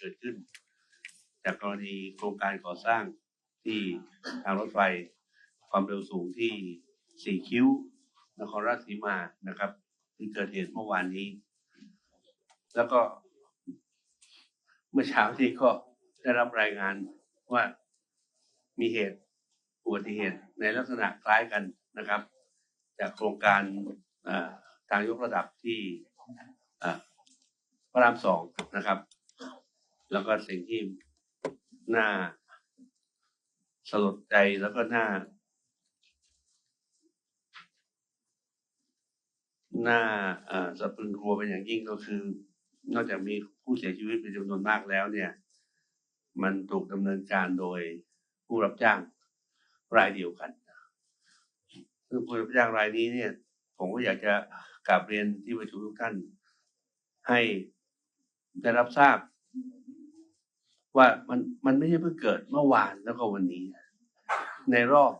เกิดขึ้น จากกรณีโครงการก่อสร้างที่ทางรถไฟความเร็วสูงที่สี่คิ้วนครราชสีมานะครับ ที่เกิดเหตุเมื่อวานนี้ แล้วก็ เมื่อเช้านี้ก็ได้รับรายงานว่ามีเหตุอุบัติเหตุในลักษณะคล้ายกันนะครับ จากโครงการทางยกระดับที่พระรามสองนะครับ แล้วก็สิ่งที่น่าสลดใจแล้วก็น่าน่าสะพรึงกลัวเป็นอย่างยิ่งก็คือ นอกจากมีผู้เสียชีวิตเป็นจำนวนมากแล้วเนี่ย มันถูกดำเนินการโดยผู้รับจ้างรายเดียวกันซึ่งผู้รับจ้างรายนี้เนี่ย ผมก็อยากจะกราบเรียนที่ประชุมทุกท่านให้ได้รับทราบ ว่ามันมันไม่ใช่เพิ่งเกิดเมื่อวานแล้วก็วันนี้ ในรอบ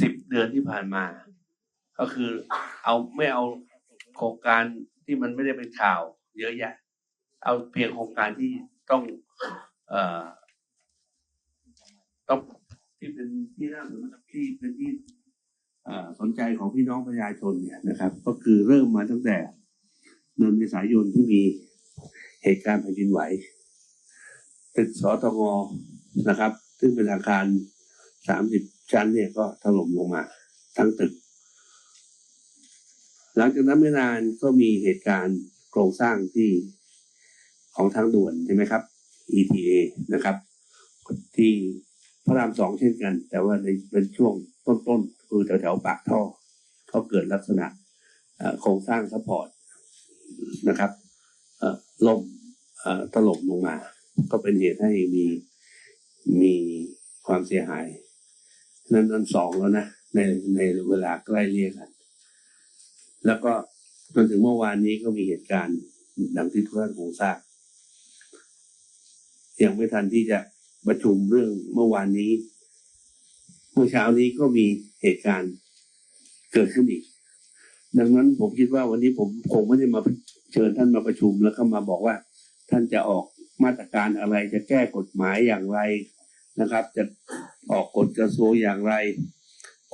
สิบเดือนที่ผ่านมา ก็คือเอาไม่เอาโครงการที่มันไม่ได้เป็นข่าว เยอะแยะ เอาเพียงโครงการที่ต้องเอ่อต้องที่เป็นที่น่าที่เป็นที่สนใจของพี่น้องประชาชนเนี่ยนะครับ ก็คือเริ่มมาตั้งแต่เดือนเมษายนที่มีเหตุการณ์แผ่นดินไหว ตึกสตงนะครับ ซึ่งเป็นอาคารสามสิบชั้นเนี่ยก็ถล่มลงมา ทั้งตึก หลังจากนั้นไม่นานก็มีเหตุการณ์โครงสร้างที่ของทางด่วนใช่ไหมครับ ETA นะครับ ที่พระรามสองเช่นกัน แต่ว่าในเป็นช่วงต้นๆคือแถวๆปากท่อเขาเกิดลักษณะโครงสร้างซัพพอร์ตนะครับล่มถล่มลงมา ก็เป็นเหตุให้มีมีความเสียหาย นั้นนั้นสองแล้วนะในในเวลาใกล้เรียกกัน แล้วก็จนถึงเมื่อวานนี้ก็มีเหตุการณ์ดังที่ทุกท่านคงทราบยังไม่ทันที่จะประชุมเรื่องเมื่อวานนี้ เมื่อเช้านี้ก็มีเหตุการณ์เกิดขึ้นอีก ดังนั้นผมคิดว่าวันนี้ผมคงไม่ได้มาเชิญท่านมาประชุมแล้วก็มาบอกว่า ท่านจะออก มาตรการอะไรจะแก้กฎหมายอย่างไรนะครับ จะออกกฎกระทรวงอย่างไร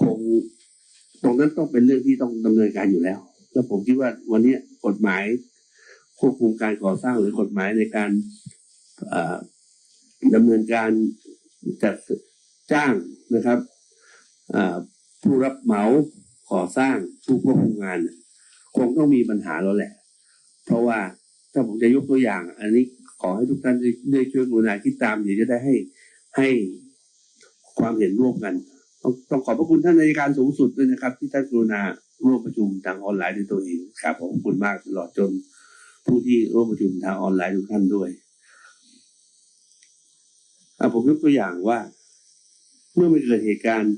คงตรงนั้นต้องเป็นเรื่องที่ต้องดำเนินการอยู่แล้ว แล้วผมคิดว่าวันนี้กฎหมายควบคุมการก่อสร้างหรือกฎหมายในการเอ่อดำเนินการจัดจ้างนะครับผู้รับเหมาก่อสร้างผู้ควบคุมงาน คงต้องมีปัญหาแล้วแหละ เพราะว่าถ้าผมจะยกตัวอย่าง อันนี้ ขอให้ทุกท่านได้ช่วยกรุณาคิดตามเดี๋ยวจะได้ให้ให้ความเห็นร่วมกัน ต้องต้องขอบพระคุณท่านนายการสูงสุดด้วยนะครับ ที่ท่านกรุณาร่วมประชุมทางออนไลน์ด้วยตัวเองครับขอบคุณมากตลอดจนผู้ที่ร่วมประชุมทางออนไลน์ทุกท่านด้วยอะผมยกตัวอย่างว่า เมื่อมันเกิดเหตุการณ์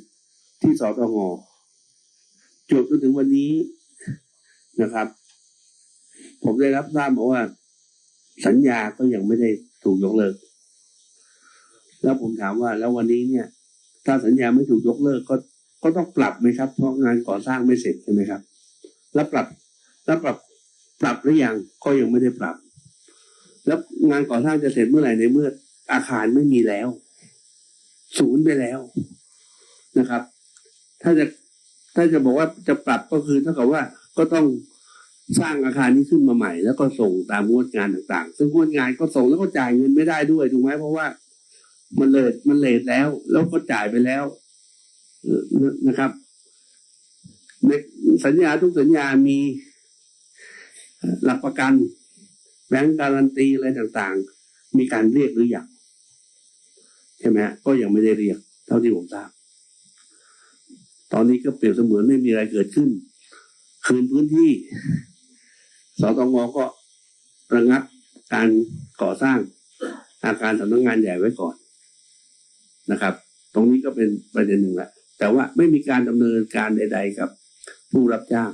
ที่สตงจนจนถึงวันนี้นะครับ ผมได้รับทราบมาว่า สัญญาก็ยังไม่ได้ถูกยกเลิก แล้วผมถามว่า แล้ววันนี้เนี่ย ถ้าสัญญาไม่ถูกยกเลิกก็ก็ต้องปรับไหมครับ เพราะงานก่อสร้างไม่เสร็จใช่ไหมครับ แล้วปรับ แล้วปรับปรับหรือยังก็ยังไม่ได้ปรับ แล้วงานก่อสร้างจะเสร็จเมื่อไหร่ในเมื่ออาคารไม่มีแล้ว ศูนย์ไปแล้วนะครับ ถ้าจะถ้าจะบอกว่าจะปรับก็คือเท่ากับว่าก็ต้อง สร้างอาคารนี้ขึ้นมาใหม่ แล้วก็ส่งตามงวดงานต่างๆ ซึ่งงวดงานก็ส่งแล้วก็จ่ายเงินไม่ได้ด้วยถูกไหมเพราะว่า มันเลทมันเลทแล้ว แล้วก็จ่ายไปแล้วนะครับในสัญญาทุกสัญญามีหลักประกันแบงก์การันตีอะไรต่างๆ มีการเรียกหรืออยังใช่ไหมก็ยังไม่ได้เรียก เท่าที่ผมทราบตอนนี้ก็เปรียบเสมือนไม่มีอะไรเกิดขึ้น คืนพื้นที่ สตงก็ระงับการก่อสร้างอาคารสำนักงานใหญ่ไว้ก่อนนะครับ ตรงนี้ก็เป็นประเด็นหนึ่งแหละแต่ว่าไม่มีการดำเนินการใด ๆ กับผู้รับจ้าง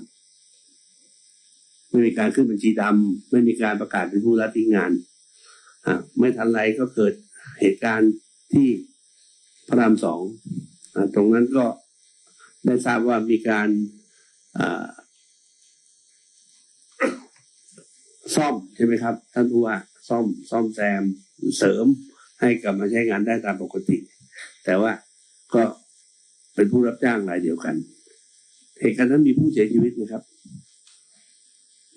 ไม่มีการขึ้นบัญชีดำไม่มีการประกาศเป็นผู้รับทิ้งงานอะไม่ทันไรก็เกิดเหตุการณ์ที่พระรามสองอตรงนั้นก็ได้ทราบว่ามีการอ่า ซ่อมใช่ไหมครับ ท่านผู้ว่าซ่อมซ่อมแซมเสริมให้กลับมาใช้งานได้ตามปกติ แต่ว่าก็เป็นผู้รับจ้างรายเดียวกัน เหตุการณ์นั้นมีผู้เสียชีวิตนะครับ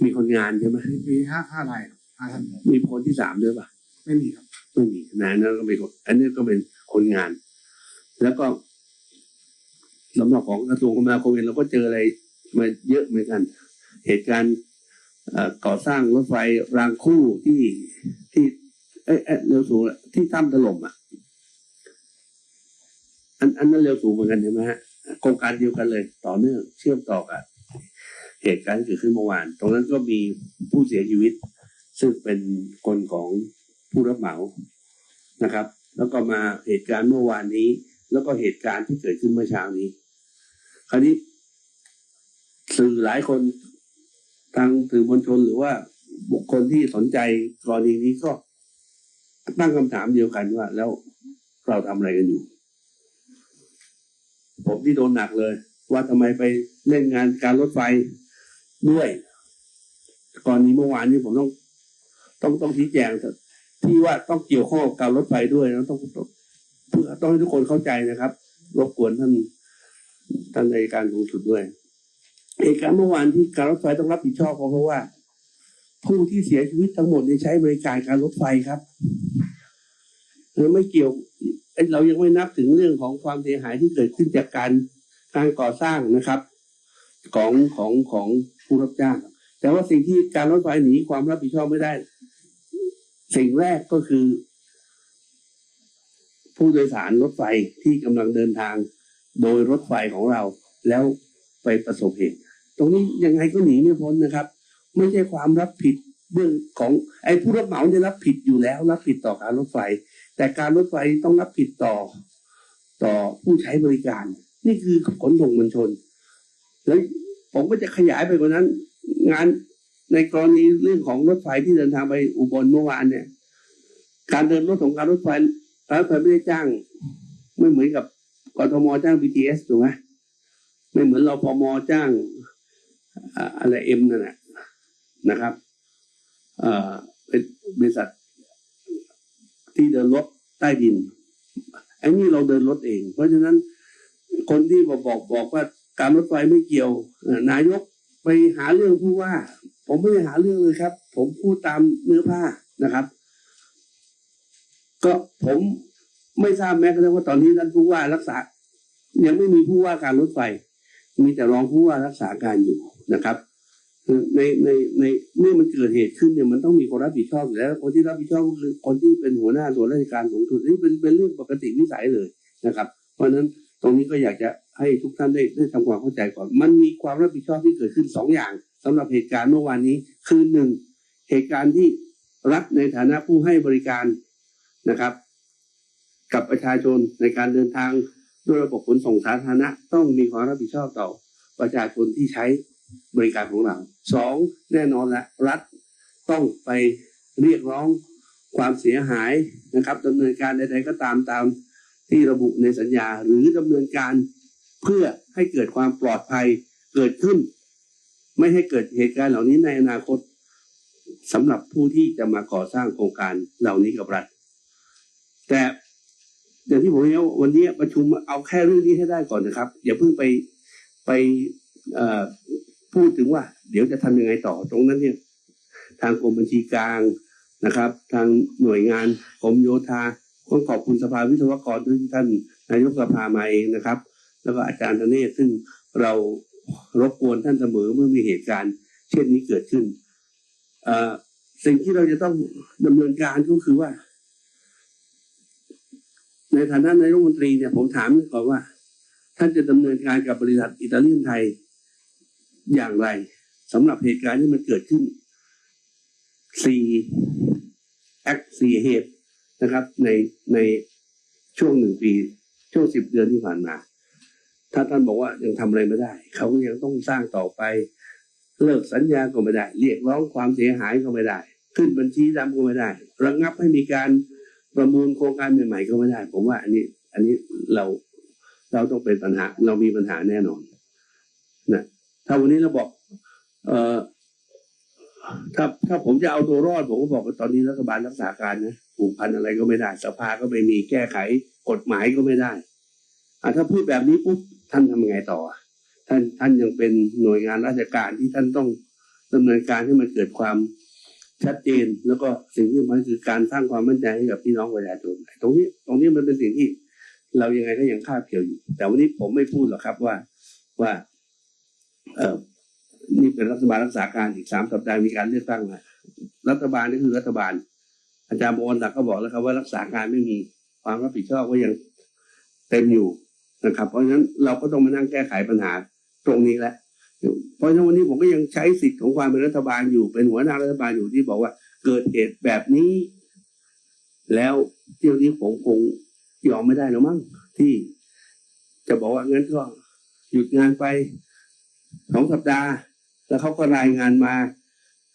มีคนงานใช่ไหมมีห้าห้ารายครับห้าท่านมีคนที่สามด้วยปะไม่มีครับไม่มีนะนั่นก็เป็นคนอันนี้ก็เป็นคนงาน แล้วก็สำหรับของกระทรวงคมนาคมเองเราก็เจออะไรมาเยอะเหมือนกัน เหตุการณ์เอ่อ ก่อสร้างรถไฟรางคู่ที่ที่ เอ้ยเร็วสูงที่ถ้ำถล่มอะ อันอันนั้นเร็วสูงเหมือนกันใช่ไหมฮะโครงการเดียวกันเลย ต่อเนื่องเชื่อมต่อกับเหตุการณ์ที่เกิดขึ้นเมื่อวาน ตรงนั้นก็มีผู้เสียชีวิต ซึ่งเป็นคนของผู้รับเหมานะครับ แล้วก็มาเหตุการณ์เมื่อวานนี้ แล้วก็เหตุการณ์ที่เกิดขึ้นเมื่อเช้านี้ คราวนี้สื่อหลายคน ทางสื่อมวลชนหรือว่าบุคคลที่สนใจกรณีนี้ก็ตั้งคำถามเดียวกันว่า แล้วเราทำอะไรกันอยู่ ผมที่โดนหนักเลย ว่าทำไมไปเล่นงานการรถไฟด้วยกรณีเมื่อวานนี้ผมต้อง ต้องต้องชี้แจงที่ว่าต้องเกี่ยวข้องกับการรถไฟด้วยนะต้องต้องเพื่อต้องให้ทุกคนเข้าใจนะครับ รบกวนท่านท่านในการสูงสุดด้วย เหตุการณ์เมื่อวานที่การรถไฟต้องรับผิดชอบเพราะว่า ผู้ที่เสียชีวิตทั้งหมดเนี่ยใช้บริการการรถไฟครับเราไม่เกี่ยวเอ้ยเรายังไม่นับถึงเรื่องของความเสียหายที่เกิดขึ้นจากการการก่อสร้างนะครับ ของของของผู้รับจ้าง แต่ว่าสิ่งที่การรถไฟหนีความรับผิดชอบไม่ได้ สิ่งแรกก็คือ ผู้โดยสารรถไฟที่กำลังเดินทาง โดยรถไฟของเราแล้วไปประสบเหตุ ตรงนี้ยังไงก็หนีไม่พ้นนะครับ ไม่ใช่ความรับผิดเรื่องของไอ้ผู้รับเหมาเนี่ยรับผิดอยู่แล้ว รับผิดต่อการรถไฟ แต่การรถไฟต้องรับผิดต่อ ต่อผู้ใช้บริการ นี่คือขนส่งมวลชน แล้วผมก็จะขยายไปกว่านั้น งานในกรณีเรื่องของรถไฟที่เดินทางไปอุบลเมื่อวานเนี่ย การเดินรถของการรถไฟการรถไฟไม่ได้จ้าง ไม่เหมือนกับกทมจ้าง BTS ถูกไหมไม่เหมือนเราพมจ้าง อะไรเอ็มนั่นแหละนะครับเป็นบริษัทที่เดินรถใต้ดินไอ้นี่เราเดินรถเอง เพราะฉะนั้นคนที่บอกบอกบอกว่าการรถไฟไม่เกี่ยวนายกไปหาเรื่องผู้ว่า ผมไม่ได้หาเรื่องเลยครับ ผมพูดตามเนื้อผ้านะครับ ก็ผมไม่ทราบแม้กระทั่งว่าตอนนี้ท่านผู้ว่ารักษา ยังไม่มีผู้ว่าการรถไฟ มีแต่รองผู้ว่ารักษาการอยู่นะครับในในในเมื่อมันเกิดเหตุขึ้นเนี่ยมันต้องมีคนรับผิดชอบอยู่แล้วคนที่รับผิดชอบก็คือคนที่เป็นหัวหน้าส่วนราชการสูงสุดนี่เป็นเป็นเรื่องปกติวิสัยเลยนะครับ เพราะฉะนั้นตรงนี้ก็อยากจะให้ทุกท่านได้ได้ทำความเข้าใจก่อน มันมีความรับผิดชอบที่เกิดขึ้นสองอย่างสำหรับเหตุการณ์เมื่อวานนี้ คือหนึ่งเหตุการณ์ที่รัฐในฐานะผู้ให้บริการนะครับ กับประชาชนในการเดินทาง ด้วยระบบขนส่งสาธารณะต้องมีความรับผิดชอบต่อประชาชนที่ใช้บริการของเราสองแน่นอนละรัฐต้องไปเรียกร้องความเสียหายนะครับดำเนินการใดๆก็ตามตามที่ระบุในสัญญาหรือดำเนินการเพื่อให้เกิดความปลอดภัยเกิดขึ้น ไม่ให้เกิดเหตุการณ์เหล่านี้ในอนาคตสำหรับผู้ที่จะมาก่อสร้างโครงการเหล่านี้กับรัฐ แต่ อย่างที่ผมเรียวันนี้ประชุมเอาแค่เรื่องนี้ให้ได้ก่อนนะครับ อย่าเพิ่งไปไปพูดถึงว่า เดี๋ยวจะทำยังไงต่อตรงนั้นเนี่ย ทางกรมบัญชีกลางนะครับ ทางหน่วยงานกรมโยธาต้องขอบคุณสภาวิศวกรด้วยที่ท่านนายกสภามาเองนะครับ แล้วก็อาจารย์ธเนศซึ่งเรารบกวนท่านเสมอเมื่อมีเหตุการณ์ เช่นนี้เกิดขึ้นสิ่งที่เราจะต้องดำเนินการก็คือว่า ในฐานะนายรัฐมนตรีเนี่ยผมถามก่อนว่า ท่านจะดำเนินการกับบริษัทอิตาเลียนไทยอย่างไรสำหรับเหตุการณ์ที่มันเกิดขึ้นสี่แอคสี่เหตุนะครับ ในในช่วงหนึ่งปี ช่วงสิบเดือนที่ผ่านมาถ้าท่านบอกว่ายังทำอะไรไม่ได้ เขาก็ยังต้องสร้างต่อไป เลิกสัญญาก็ไม่ได้ เรียกร้องความเสียหายก็ไม่ได้ ขึ้นบัญชีดำก็ไม่ได้ ระงับให้มีการ ประมูลโครงการใหม่ๆก็ไม่ได้ ผมว่า อันนี้ อันนี้เราเราต้องเป็นปัญหา เรามีปัญหาแน่นอนนะถ้าวันนี้เราบอก เออถ้าถ้าผมจะเอาตัวรอด ผมก็บอกว่าตอนนี้รัฐบาลรักษาการนะผูกพันอะไรก็ไม่ได้ สภาก็ไม่มีแก้ไขกฎหมายก็ไม่ได้อะถ้าพูดแบบนี้ปุ๊บท่านทำยังไงต่อ ท่านท่านยังเป็นหน่วยงานราชการที่ท่านต้องดำเนินการให้มันเกิดความ ชัดเจนแล้วก็สิ่งที่มันคือการสร้างความมั่นใจให้กับพี่น้องประชาชนตรงนี้ตรงนี้มันเป็นสิ่งที่เรายังไงก็ยังคาบเกี่ยวอยู่ แต่วันนี้ผมไม่พูดหรอกครับว่าว่า เออนี่เป็นรัฐบาลรักษาการอีกสามสัปดาห์มีการเลือกตั้งนะรัฐบาลนี่คือรัฐบาล อาจารย์บวรศักก็บอกแล้วครับว่ารักษาการไม่มีความรับผิดชอบก็ยังเต็มอยู่นะครับ เพราะฉะนั้นเราก็ต้องมานั่งแก้ไขปัญหาตรงนี้แหละ เพราะฉะนั้นวันนี้ผมก็ยังใช้สิทธิ์ของความเป็นรัฐบาลอยู่เป็นหัวหน้ารัฐบาลอยู่ที่บอกว่า เกิดเหตุแบบนี้ แล้วเที่ยวนี้ผมคงยอมไม่ได้แล้วมั้งที่ จะบอกว่างั้นก็หยุดงานไปสองสัปดาห์ แล้วเขาก็รายงานมา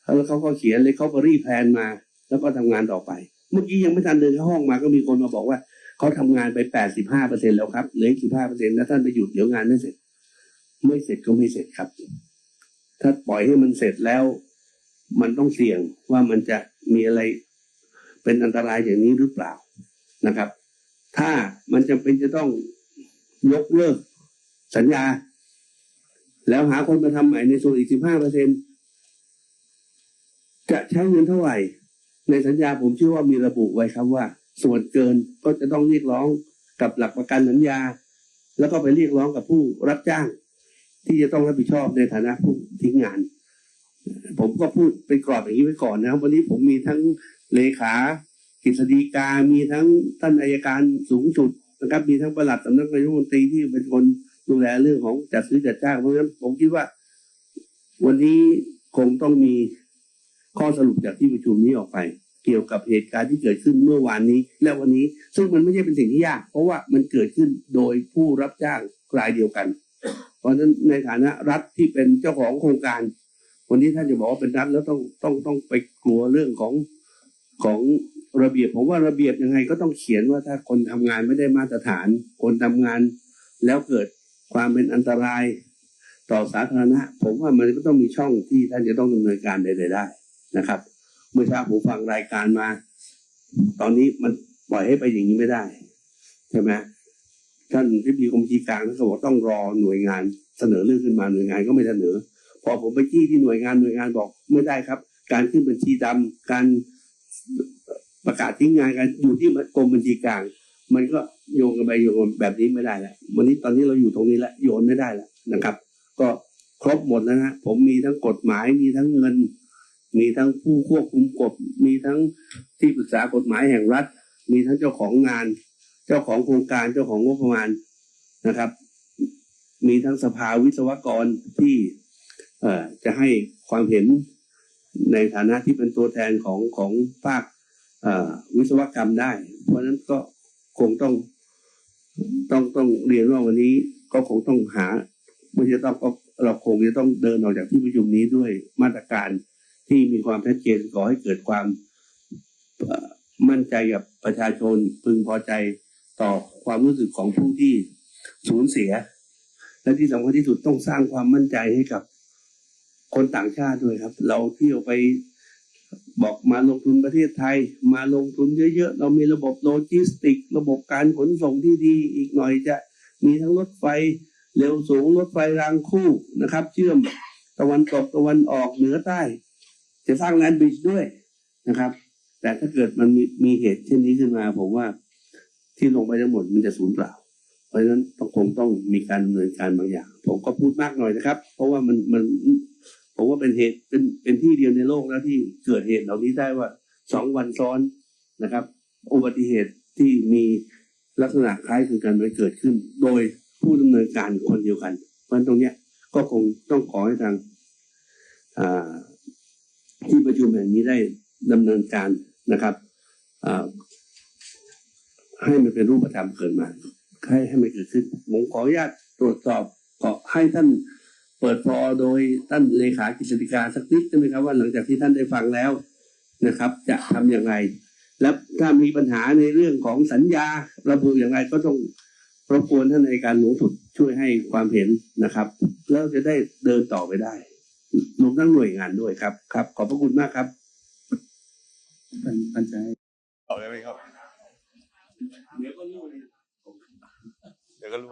แล้วเขาก็เขียนเลยเขาก็รีแพลนมา แล้วก็ทำงานต่อไป เมื่อกี้ยังไม่ทันเดินเข้าห้องมาก็มีคนมาบอกว่าเขาทำงานไปแปดสิบห้าเปอร์เซ็นแล้วครับเหลือสิบห้าเปอร์เซ็นแล้วท่านไปหยุดเดี๋ยวงานไม่เสร็จ ไม่เสร็จก็ไม่เสร็จครับ ถ้าปล่อยให้มันเสร็จแล้ว มันต้องเสี่ยงว่ามันจะมีอะไรเป็นอันตรายอย่างนี้หรือเปล่านะครับ ถ้ามันจำเป็นจะต้องยกเลิกสัญญา แล้วหาคนมาทำใหม่ในส่วนอีกสิบห้าเปอร์เซ็นจะใช้เงินเท่าไหร่ ในสัญญาผมเชื่อว่ามีระบุไว้ครับว่า ส่วนเกินก็จะต้องเรียกร้องกับหลักประกันสัญญา แล้วก็ไปเรียกร้องกับผู้รับจ้าง ที่จะต้องรับผิดชอบในฐานะผู้ทิ้งงาน ผมก็พูดเป็นกรอบอย่างนี้ไว้ก่อนนะครับ วันนี้ผมมีทั้งเลขากฤษฎีกา มีทั้งท่านอายการสูงสุดนะครับ มีทั้งประหลัดสำนักนายกรัฐมนตรีที่เป็นคนดูแลเรื่องของจัดซื้อจัดจ้าง เพราะฉะนั้นผมคิดว่า วันนี้คงต้องมีข้อสรุปจากที่ประชุมนี้ออกไป เกี่ยวกับเหตุการณ์ที่เกิดขึ้นเมื่อวานนี้ และวันนี้ ซึ่งมันไม่ใช่เป็นสิ่งที่ยาก เพราะว่ามันเกิดขึ้นโดยผู้รับจ้างรายเดียวกัน เพราะฉะนั้นในฐานะรัฐที่เป็นเจ้าของโครงการ วันนี้ท่านจะบอกว่าเป็นรัฐแล้วต้องต้องต้องไปกลัวเรื่องของของระเบียบผมว่าระเบียบยังไงก็ต้องเขียนว่าถ้าคนทำงานไม่ได้มาตรฐาน คนทำงานแล้วเกิดความเป็นอันตรายต่อสาธารณะ ผมว่ามันก็ต้องมีช่องที่ท่านจะต้องดำเนินการใดๆได้นะครับ เมื่อเช้าผมฟังรายการมา ตอนนี้มันปล่อยให้ไปอย่างนี้ไม่ได้ ใช่ไหม ท่านที่ดีกรมบัญชีกลางท่านก็บอกต้องรอหน่วยงานเสนอเรื่องขึ้นมาหน่วยงานก็ไม่เสนอ พอผมไปจี้ที่หน่วยงานหน่วยงานบอกไม่ได้ครับ การขึ้นบัญชีดำการประกาศทิ้งงานกันอยู่ที่กรมบัญชีกลาง มันก็โยงกันไปโยงกันแบบนี้ไม่ได้แล้ววันนี้ตอนนี้เราอยู่ตรงนี้แล้วโยนไม่ได้แล้วนะครับ ก็ครบหมดแล้วนะผมมีทั้งกฎหมายมีทั้งเงิน มีทั้งผู้ควบคุมกฎมีทั้งที่ปรึกษากฎหมายแห่งรัฐ มีทั้งเจ้าของงาน เจ้าของโครงการเจ้าของงบประมาณนะครับ มีทั้งสภาวิศวกรที่เอ่อจะให้ความเห็นในฐานะที่เป็นตัวแทนของของภาควิศวกรรมได้ เพราะฉะนั้นก็คงต้องต้องต้องเรียนว่าวันนี้ก็คงต้องหาไม่ใช่ต้องก็เราคงจะต้องเดินออกจากที่ประชุมนี้ด้วยมาตรการที่มีความชัดเจนก่อให้เกิดความมั่นใจกับประชาชนพึงพอใจ ต่อความรู้สึกของผู้ที่สูญเสีย และที่สำคัญที่สุดต้องสร้างความมั่นใจให้กับคนต่างชาติด้วยครับ เราเที่ยวไปบอกมาลงทุนประเทศไทย มาลงทุนเยอะๆ เรามีระบบโลจิสติก ระบบการขนส่งที่ดีอีกหน่อยจะมีทั้งรถไฟเร็วสูงรถไฟรางคู่นะครับ เชื่อมตะวันตกตะวันออกเหนือใต้ จะสร้างแลนด์บริดจ์ด้วยนะครับ แต่ถ้าเกิดมันมีมีเหตุเช่นนี้ขึ้นมาผมว่า ที่ลงไปทั้งหมดมันจะสูญเปล่า เพราะฉะนั้นต้องคงต้องมีการดำเนินการบางอย่าง ผมก็พูดมากหน่อยนะครับ เพราะว่ามันมันผมว่าเป็นเหตุเป็นเป็นที่เดียวในโลกแล้วที่เกิดเหตุเหล่านี้ได้ว่าสองวันซ้อนนะครับ อุบัติเหตุที่มีลักษณะคล้ายคลึงกันมันเกิดขึ้น โดยผู้ดำเนินการคนเดียวกัน เพราะฉะนั้นตรงเนี้ยก็คงต้องขอให้ทางที่ประชุมแห่งนี้ได้ดำเนินการนะครับ ให้มันเป็นรูปธรรมเกิดมาให้ให้มันเกิดขึ้นผมขออนุญาตตรวจสอบขอให้ท่านเปิดพอโดยท่านเลขากฤษฎีกาสักนิดใช่ไหมครับว่าหลังจากที่ท่านได้ฟังแล้วนะครับ จะทำอย่างไรและถ้ามีปัญหาในเรื่องของสัญญาระบุอย่างไรก็ต้องรบกวนท่านในการหลวงสุดช่วยให้ความเห็นนะครับ แล้วจะได้เดินต่อไปได้รวมทั้งหน่วยงานด้วยครับครับ ขอบพระคุณมากครับมันมันจะให้ตอบได้ไหมครับ เดี๋ยวก็รู้